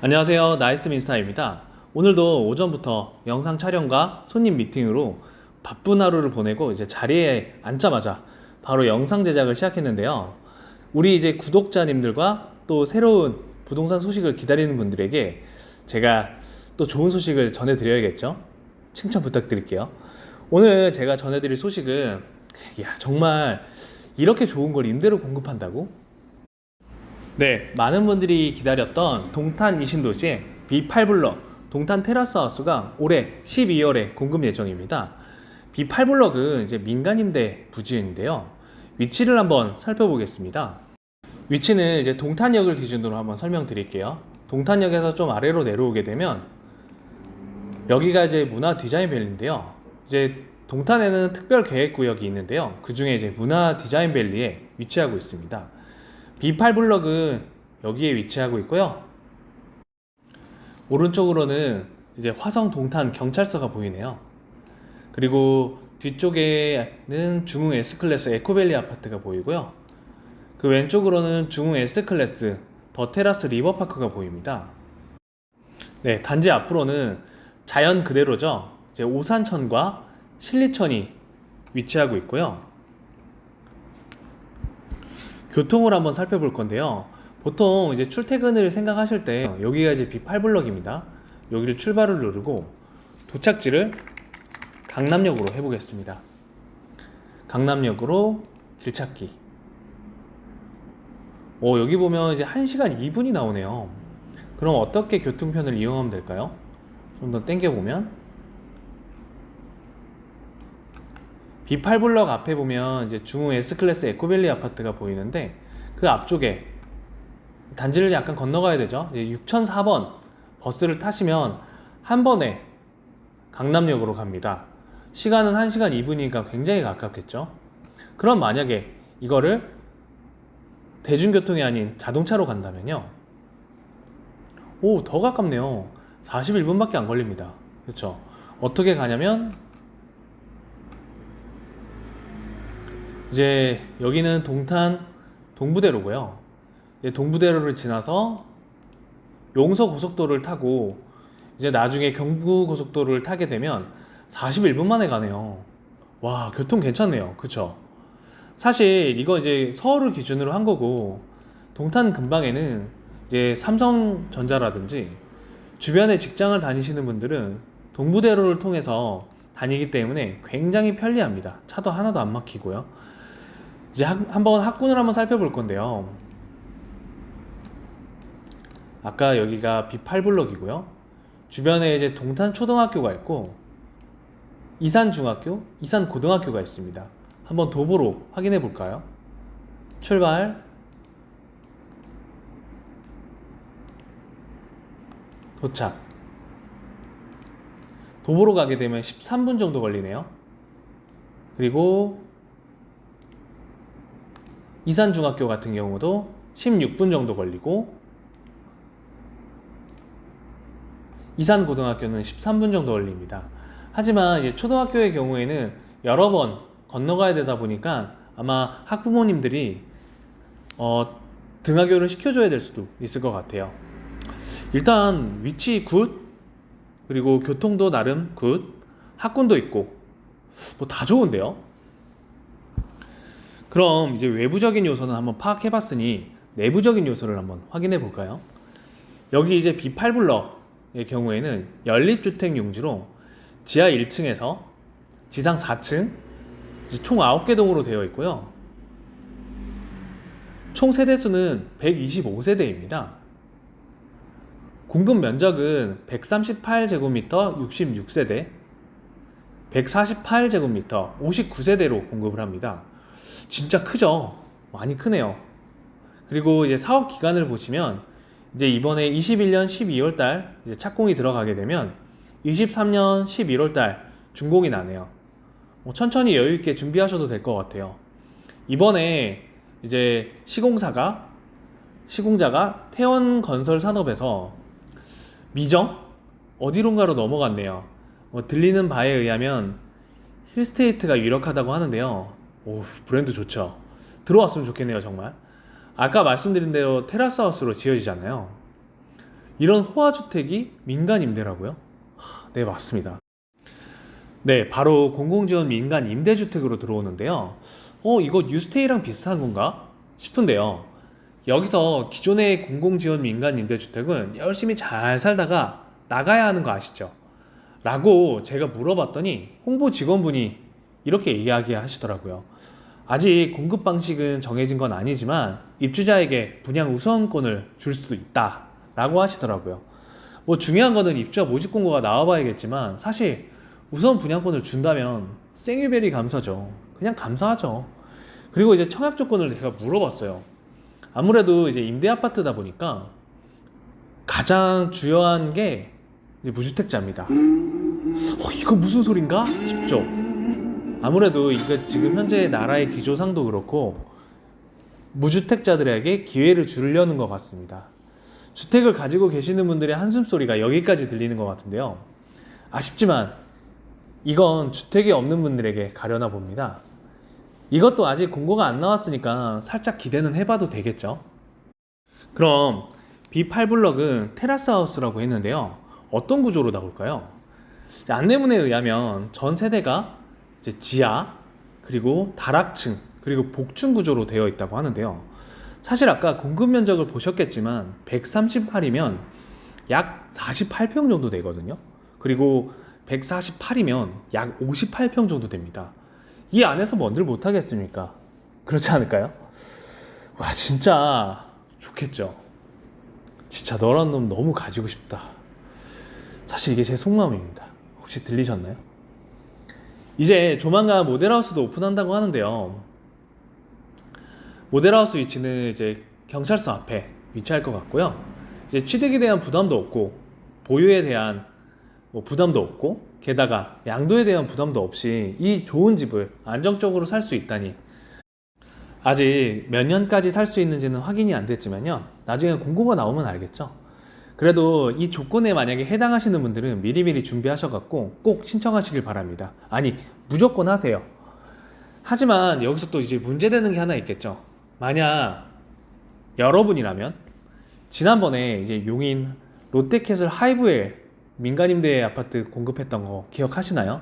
안녕하세요. 나이스 민스타입니다. 오늘도 오전부터 영상 촬영과 손님 미팅으로 바쁜 하루를 보내고 이제 자리에 앉자마자 바로 영상 제작을 시작했는데요. 우리 이제 구독자님들과 또 새로운 부동산 소식을 기다리는 분들에게 제가 또 좋은 소식을 전해드려야겠죠? 칭찬 부탁드릴게요. 오늘 제가 전해드릴 소식은 야, 정말 이렇게 좋은 걸 임대로 공급한다고? 네, 많은 분들이 기다렸던 동탄 이신도시의 B8블럭 동탄 테라스 하우스가 올해 12월에 공급 예정입니다. B8블럭은 이제 민간임대 부지인데요. 위치를 한번 살펴보겠습니다. 위치는 이제 동탄역을 기준으로 한번 설명드릴게요. 동탄역에서 좀 아래로 내려오게 되면 여기가 이제 문화 디자인 밸리인데요. 이제 동탄에는 특별 계획 구역이 있는데요. 그 중에 이제 문화 디자인 밸리에 위치하고 있습니다. B8 블럭은 여기에 위치하고 있고요. 오른쪽으로는 이제 화성 동탄 경찰서가 보이네요. 그리고 뒤쪽에는 중흥 S클래스 에코밸리 아파트가 보이고요. 그 왼쪽으로는 중흥 S클래스 더 테라스 리버파크가 보입니다. 네, 단지 앞으로는 자연 그대로죠. 이제 오산천과 신리천이 위치하고 있고요. 교통을 한번 살펴볼 건데요. 보통 이제 출퇴근을 생각하실 때 여기가 이제 B8블럭입니다. 여기를 출발을 누르고 도착지를 강남역으로 해보겠습니다. 강남역으로 길 찾기. 오, 여기 보면 이제 1시간 2분이 나오네요. 그럼 어떻게 교통편을 이용하면 될까요? 좀 더 땡겨보면 B8 블럭 앞에 보면 이제 중흥 S클래스 에코밸리 아파트가 보이는데 그 앞쪽에 단지를 약간 건너가야 되죠. 6004번 버스를 타시면 한 번에 강남역으로 갑니다. 시간은 1시간 2분이니까 굉장히 가깝겠죠. 그럼 만약에 이거를 대중교통이 아닌 자동차로 간다면요. 오, 더 가깝네요. 41분밖에 안 걸립니다. 그렇죠. 어떻게 가냐면 이제 여기는 동탄 동부대로고요. 이제 동부대로를 지나서 용서 고속도로를 타고 이제 나중에 경부 고속도로를 타게 되면 41분 만에 가네요. 와, 교통 괜찮네요. 그쵸? 사실 이거 이제 서울을 기준으로 한 거고 동탄 근방에는 이제 삼성전자라든지 주변에 직장을 다니시는 분들은 동부대로를 통해서 다니기 때문에 굉장히 편리합니다. 차도 하나도 안 막히고요. 이제 학- 한번 학군을 한번 살펴볼 건데요. 아까 여기가 B8블럭이고요. 주변에 이제 동탄 초등학교가 있고 이산 중학교, 이산 고등학교가 있습니다. 한번 도보로 확인해 볼까요? 출발. 도착. 도보로 가게 되면 13분 정도 걸리네요. 그리고 이산중학교 같은 경우도 16분 정도 걸리고 이산고등학교는 13분 정도 걸립니다. 하지만 이제 초등학교의 경우에는 여러 번 건너가야 되다 보니까 아마 학부모님들이 어, 등하교를 시켜줘야 될 수도 있을 것 같아요. 일단 위치 굿 그리고 교통도 나름 굿 학군도 있고 뭐 다 좋은데요. 그럼 이제 외부적인 요소는 한번 파악해 봤으니 내부적인 요소를 한번 확인해 볼까요? 여기 이제 B8블럭의 경우에는 연립주택 용지로 지하 1층에서 지상 4층 총 9개 동으로 되어 있고요. 총 세대수는 125세대입니다. 공급 면적은 138제곱미터 66세대, 148제곱미터 59세대로 공급을 합니다. 진짜 크죠? 많이 크네요. 그리고 이제 사업 기간을 보시면 이제 이번에 21년 12월 달 이제 착공이 들어가게 되면 23년 11월 달 준공이 나네요. 뭐 천천히 여유 있게 준비하셔도 될 것 같아요. 이번에 이제 시공사가 시공자가 태원 건설 산업에서 미정 어디론가로 넘어갔네요. 뭐 들리는 바에 의하면 힐스테이트가 유력하다고 하는데요. 오 브랜드 좋죠. 들어왔으면 좋겠네요 정말. 아까 말씀드린 대로 테라스 하우스로 지어지잖아요. 이런 호화주택이 민간 임대라고요? 하, 네, 맞습니다. 네, 바로 공공지원 민간 임대주택으로 들어오는데요. 어, 이거 뉴스테이랑 비슷한 건가? 싶은데요. 여기서 기존의 공공지원 민간 임대주택은 열심히 잘 살다가 나가야 하는 거 아시죠? 라고 제가 물어봤더니 홍보 직원분이 이렇게 이야기하시더라고요. 아직 공급 방식은 정해진 건 아니지만 입주자에게 분양 우선권을 줄 수도 있다 라고 하시더라고요. 뭐 중요한 거는 입주자 모집 공고가 나와봐야겠지만 사실 우선 분양권을 준다면 생유베리 감사죠. 그냥 감사하죠. 그리고 이제 청약 조건을 제가 물어봤어요. 아무래도 이제 임대 아파트다 보니까 가장 주요한 게 무주택자입니다. 어, 이거 무슨 소린가 싶죠. 아무래도 이거 지금 현재 나라의 기조상도 그렇고 무주택자들에게 기회를 주려는 것 같습니다. 주택을 가지고 계시는 분들의 한숨 소리가 여기까지 들리는 것 같은데요. 아쉽지만 이건 주택이 없는 분들에게 가려나 봅니다. 이것도 아직 공고가 안 나왔으니까 살짝 기대는 해봐도 되겠죠. 그럼 B8블럭은 테라스 하우스라고 했는데요. 어떤 구조로 나올까요? 자, 안내문에 의하면 전 세대가 이제 지하, 그리고 다락층, 그리고 복층 구조로 되어 있다고 하는데요. 사실 아까 공급 면적을 보셨겠지만 138이면 약 48평 정도 되거든요. 그리고 148이면 약 58평 정도 됩니다. 이 안에서 뭔들 못 하겠습니까? 그렇지 않을까요? 와, 진짜 좋겠죠. 진짜 너란 놈 너무 가지고 싶다. 사실 이게 제 속마음입니다. 혹시 들리셨나요? 이제 조만간 모델하우스도 오픈한다고 하는데요. 모델하우스 위치는 이제 경찰서 앞에 위치할 것 같고요. 이제 취득에 대한 부담도 없고 보유에 대한 뭐 부담도 없고 게다가 양도에 대한 부담도 없이 이 좋은 집을 안정적으로 살 수 있다니 아직 몇 년까지 살 수 있는지는 확인이 안 됐지만요 나중에 공고가 나오면 알겠죠 그래도 이 조건에 만약에 해당하시는 분들은 미리미리 준비하셔갖고 꼭 신청하시길 바랍니다 아니 무조건 하세요 하지만 여기서 또 이제 문제되는 게 하나 있겠죠 만약 여러분이라면 지난번에 이제 용인 롯데캐슬 하이브에 민간 임대 아파트 공급했던 거 기억하시나요?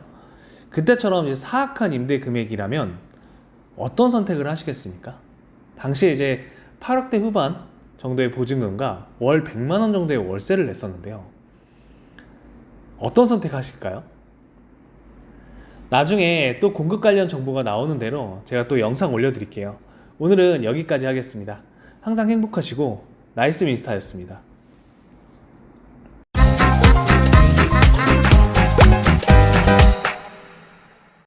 그때처럼 이제 사악한 임대 금액이라면 어떤 선택을 하시겠습니까? 당시에 이제 8억대 후반 정도의 보증금과 월 100만 원 정도의 월세를 냈었는데요. 어떤 선택하실까요? 나중에 또 공급 관련 정보가 나오는 대로 제가 또 영상 올려드릴게요. 오늘은 여기까지 하겠습니다. 항상 행복하시고 나이스 민스타였습니다.